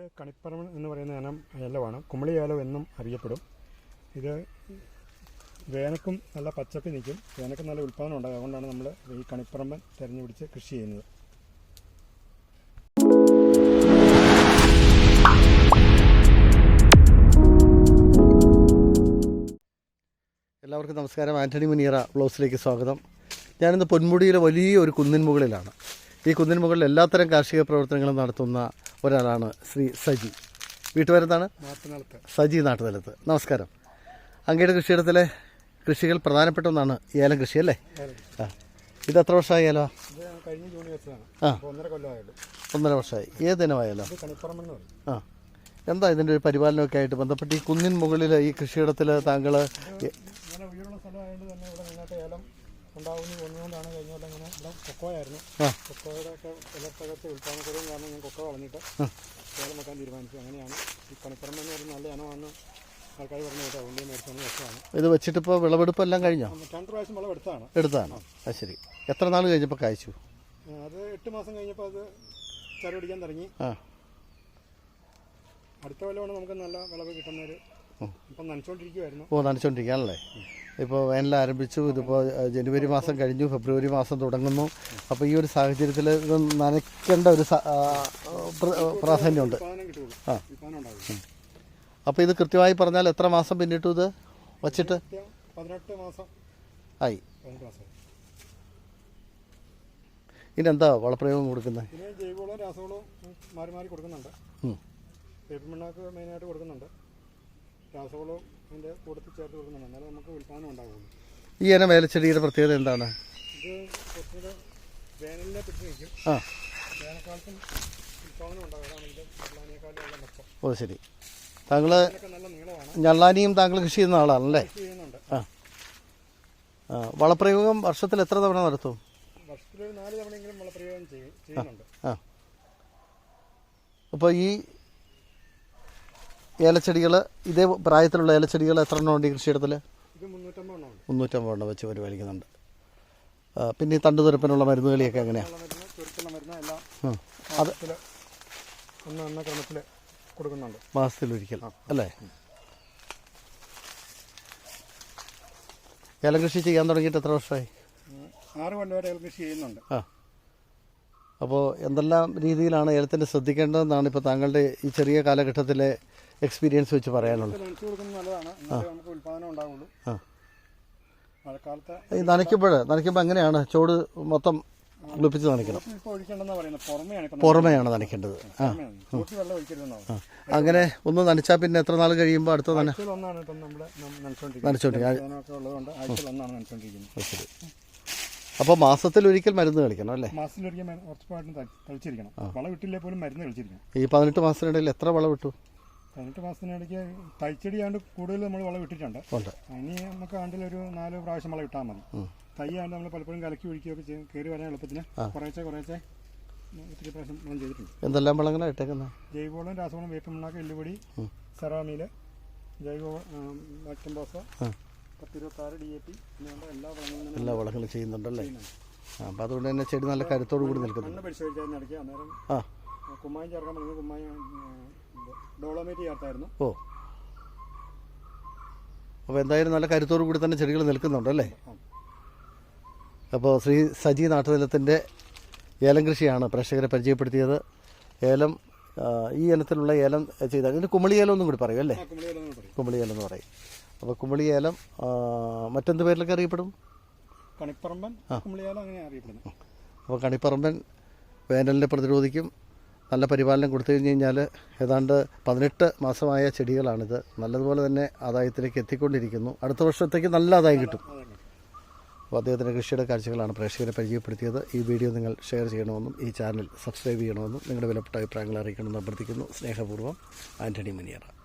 ഇത് കണിപ്പറമ്പൻ എന്ന് പറയുന്ന ഇനം ഏലമാണ്. കുമളി ഏലം എന്നും അറിയപ്പെടും. ഇത് വേനക്കും നല്ല പച്ചപ്പ് നിൽക്കും. വേനക്കും നല്ല ഉൽപ്പാദനം ഉണ്ടാകും. അതുകൊണ്ടാണ് നമ്മൾ ഈ കണിപ്പറമ്പൻ തിരഞ്ഞുപിടിച്ച് കൃഷി ചെയ്യുന്നത്. എല്ലാവർക്കും നമസ്കാരം. ആന്റണി മുനീറ ബ്ലൗസിലേക്ക് സ്വാഗതം. ഞാനിന്ന് പൊന്മുടിയിലെ വലിയ ഒരു കുന്നിൻ മുകളിലാണ്. ഈ കുന്നിന് മുകളിൽ എല്ലാത്തരം കാർഷിക പ്രവർത്തനങ്ങളും നടത്തുന്ന ഒരാളാണ് ശ്രീ സജി. വീട്ടുപേരെന്താണ്? സജി നാട്ടുതലത്ത് നമസ്കാരം. അങ്ങയുടെ കൃഷിയിടത്തിലെ കൃഷികൾ പ്രധാനപ്പെട്ട ഒന്നാണ് ഏലം കൃഷി അല്ലേ? ആ. ഇത് എത്ര വർഷമായി ഏലോ ആ. ഒന്നര വർഷമായി. ഏത് ഇനമായാലോ ഇത് കണിപ്പറമ്പൻ ആ. എന്താ ഇതിന്റെ ഒരു പരിപാലനമൊക്കെ ആയിട്ട് ബന്ധപ്പെട്ട് ഈ കുന്നിൻ മുകളിൽ ഈ കൃഷിയിടത്തിൽ താങ്കൾ ഇങ്ങനെ ഉയർന്ന സ്ഥലമായതുകൊണ്ട് തന്നെ ഇവിടെ നിന്നിട്ട് ഏലം ഉണ്ടാവുമെന്ന് തോന്നിയുകൊണ്ടാണ് കഴിഞ്ഞ കൊല്ലം ഇങ്ങനെ ഇവിടെ കൊക്കോയായിരുന്നു. കൊക്കോയുടെ ഒക്കെ വിലത്തകർച്ച ഉൽപ്പാദനക്കുറവും കാരണം ഞാൻ കൊക്കോ കളഞ്ഞിട്ട് ഏലം വെക്കാൻ തീരുമാനിച്ചു. അങ്ങനെയാണ് ഈ കണിപ്പറമ്പൻ എന്ന് പറയുന്ന നല്ല ഇനമാണെന്ന് ആൾക്കാർ പറഞ്ഞു കേട്ടോ. അതുകൊണ്ട് മേടിച്ചാണ് ഇത് വെച്ചിട്ട് ഇപ്പോൾ വിളവെടുപ്പ് എല്ലാം കഴിഞ്ഞോ? രണ്ട് പ്രാവശ്യം വിളവെടുത്താണ് എടുത്താണ് അത് ശരി. എത്ര നാൾ കഴിഞ്ഞപ്പോൾ കായ്ച്ചു? അത് എട്ട് മാസം കഴിഞ്ഞപ്പോൾ അത് ചരടിക്കാൻ തുടങ്ങി. ആ. അടുത്ത കൊല്ലമാണ് നമുക്ക് നല്ല വിളവ് കിട്ടുന്നൊരു ഓ നനച്ചോണ്ടിരിക്കുകയാണല്ലേ? ഇപ്പോൾ വേനൽ ആരംഭിച്ചു ഇതിപ്പോൾ ജനുവരി മാസം കഴിഞ്ഞു ഫെബ്രുവരി മാസം തുടങ്ങുന്നു. അപ്പോൾ ഈ ഒരു സാഹചര്യത്തിൽ ഇത് നനയ്ക്കേണ്ട ഒരു പ്രാധാന്യമുണ്ട്. ആ. അപ്പോൾ ഇത് കൃത്യമായി പറഞ്ഞാൽ എത്ര മാസം പിന്നിട്ടു ഇത്? വച്ചിട്ട്? ആയി. എന്താ വളപ്രയോഗം കൊടുക്കുന്നത്? ജൈവവളവും രാസവളവും മാറി മാറി കൊടുക്കുന്നുണ്ട്. മെയിനായിട്ട് കൊടുക്കുന്നുണ്ട്. രാസവളവും അതിന്റെ കൂട്ടത്തിൽ ചേർത്ത് കൊടുക്കുന്നുണ്ട്. എന്നാലും നമുക്ക് ഉൽപ്പാദനം ഉണ്ടാവുള്ളൂ. ഈ ഇനം വേലച്ചെടിയുടെ പ്രത്യേകത എന്താണ്? ഇത് കുറച്ചുകൂടെ വേനലിനെ പിടിച്ച് നിൽക്കും. ആ. വേനൽക്കാലത്തും ഉൽപ്പാദനം ഉണ്ടാവും അതാണ് ഇത് വെള്ളാനിയേക്കാളും ഓ ശരി. താങ്കൾ ഞള്ളാനിയും താങ്കൾ കൃഷി ചെയ്യുന്ന ആളാണല്ലേ ആ. ആ, വളപ്രയോഗം വർഷത്തിൽ എത്ര തവണ നടത്തും? വർഷത്തിൽ നാല് തവണയെങ്കിലും വളപ്രയോഗം ചെയ്യുന്നുണ്ട്. ആ. അപ്പോൾ ഈ ഏലച്ചെടികൾ ഇതേ പ്രായത്തിലുള്ള ഏലച്ചെടികൾ എത്ര എണ്ണം ഉണ്ട് ഈ കൃഷിയിടത്തിൽ മുന്നൂറ്റമ്പത് എണ്ണം വെച്ച് പരിപാലിക്കുന്നുണ്ട്. പിന്നെ ഈ തണ്ടുതുരപ്പിനുള്ള മരുന്നുകളിയൊക്കെ എങ്ങനെയാണ് അത് കൊടുക്കുന്നുണ്ട്. മാസത്തിലൊരിക്കൽ അല്ലേ? ഏല കൃഷി ചെയ്യാൻ തുടങ്ങിയിട്ട് എത്ര വർഷമായി? ആറ് കൊല്ലം വരെ കൃഷി ചെയ്യുന്നുണ്ട്. ആ. അപ്പോൾ എന്തെല്ലാം രീതിയിലാണ് ഏലത്തിന്റെ ശ്രദ്ധിക്കേണ്ടതെന്നാണ് ഇപ്പോൾ താങ്കളുടെ ഈ ചെറിയ കാലഘട്ടത്തിലെ എക്സ്പീരിയൻസ് വെച്ച് മഴക്കാലത്ത് ഈ നനയ്ക്കുമ്പോൾ നനയ്ക്കുമ്പോൾ എങ്ങനെയാണ്? ചോട് മൊത്തം കുളിപ്പിച്ച് നനയ്ക്കണം. പുറമെയാണ് നനയ്ക്കേണ്ടത്. ആ. അങ്ങനെ ഒന്ന് നനച്ചാൽ പിന്നെ എത്ര നാൾ കഴിയുമ്പോൾ അടുത്ത നന നനച്ചുകൊണ്ടിരിക്കുന്നത് ശരി. അപ്പോൾ മാസത്തിൽ ഒരിക്കൽ മരുന്ന് കളിക്കണം അല്ലേ? മാസത്തിൽ ഒരിക്കൽ ഉറപ്പായിട്ടും ത- തളിച്ചിരിക്കണം. വളം ഇട്ടില്ലേ പോലും മരുന്ന് കളിച്ചിരിക്കണം ഈ പതിനെട്ട് മാസത്തിനിടയിൽ എത്ര വളം ഇട്ടു? പതിനെട്ട് മാസത്തിനിടയ്ക്ക് തൈച്ചെടിയാണ്ട് കൂടുതൽ നമ്മൾ വളം ഇട്ടിട്ടുണ്ട്. അനി ഇനി നമുക്ക് ഒരു നാല് പ്രാവശ്യം വളം ഇട്ടാൽ മതി. തൈ ആണ്ട് നമ്മൾ പലപ്പോഴും കലക്കി ഒഴിക്കുകയൊക്കെ ചെയ്യും. കയറി വരാൻ എളുപ്പത്തിന് കുറേശ്ശെ കുറേശ്ശെ ഒത്തിരി പ്രാവശ്യം വളം ചെയ്തിട്ടുണ്ട്. എന്തെല്ലാം വളങ്ങളാണ് ഇട്ടേക്കുന്നത് ജൈവവളം രാസവളം വേപ്പമണ്ണാക്ക് എല്ലുപൊടി സെറാമീൽ ജൈവ മറ്റംബോസ. പത്തിരുപത്താറ് ഡി എ പി എല്ലാ വളങ്ങളും എല്ലാ വളങ്ങളും ചെയ്യുന്നുണ്ടല്ലേ? അപ്പം അതുകൊണ്ട് തന്നെ ചെടി നല്ല കരുത്തോടു കൂടി നിൽക്കുന്നു. മണ്ണ് നടക്കുക. അന്നേരം ആ, കുമ്മായം ചേർക്കാൻ പറഞ്ഞത് കുമ്മായം ഡോളോമേറ്റ് ചേർത്തായിരുന്നു ഓ. അപ്പോൾ എന്തായാലും നല്ല കരുത്തോടു കൂടി തന്നെ ചെടികൾ നിൽക്കുന്നുണ്ടല്ലേ അല്ലേ? അപ്പോൾ ശ്രീ സജി നാട്ടുതലത്തിന്റെ ഏലം കൃഷിയാണ് പ്രേക്ഷകരെ പരിചയപ്പെടുത്തിയത്. ഏലം ഈ ഇനത്തിലുള്ള ഏലം ചെയ്ത ഇതിന് കുമളി ഏലം ഒന്നും കൂടി പറയും അല്ലേ? കുമളി ഏലം എന്ന് പറയും. അപ്പോൾ കുമളി ഏലം മറ്റെന്ത് പേരിലൊക്കെ അറിയപ്പെടും? കണിപ്പറമ്പൻ കുമ്മിളിയാലും അങ്ങനെ അപ്പോൾ കണിപ്പറമ്പൻ വേനലിനെ പ്രതിരോധിക്കും നല്ല പരിപാലനം കൊടുത്തു കഴിഞ്ഞ് കഴിഞ്ഞാൽ ഏതാണ്ട് പതിനെട്ട് മാസമായ ചെടികളാണിത്. നല്ലതുപോലെ തന്നെ ആദായത്തിലേക്ക് എത്തിക്കൊണ്ടിരിക്കുന്നു. അടുത്ത വർഷത്തേക്ക് നല്ല ആദായം കിട്ടും. അപ്പോൾ അദ്ദേഹത്തിന്റെ കൃഷിയുടെ കാഴ്ചകളാണ് പ്രേക്ഷകരെ പരിചയപ്പെടുത്തിയത്. ഈ വീഡിയോ നിങ്ങൾ ഷെയർ ചെയ്യണമെന്നും ഈ ചാനൽ സബ്സ്ക്രൈബ് ചെയ്യണമെന്നും നിങ്ങളുടെ വിലപ്പെട്ട അഭിപ്രായങ്ങൾ അറിയിക്കണമെന്ന് അഭ്യർത്ഥിക്കുന്നു. സ്നേഹപൂർവം ആന്റണി മുനിയറ.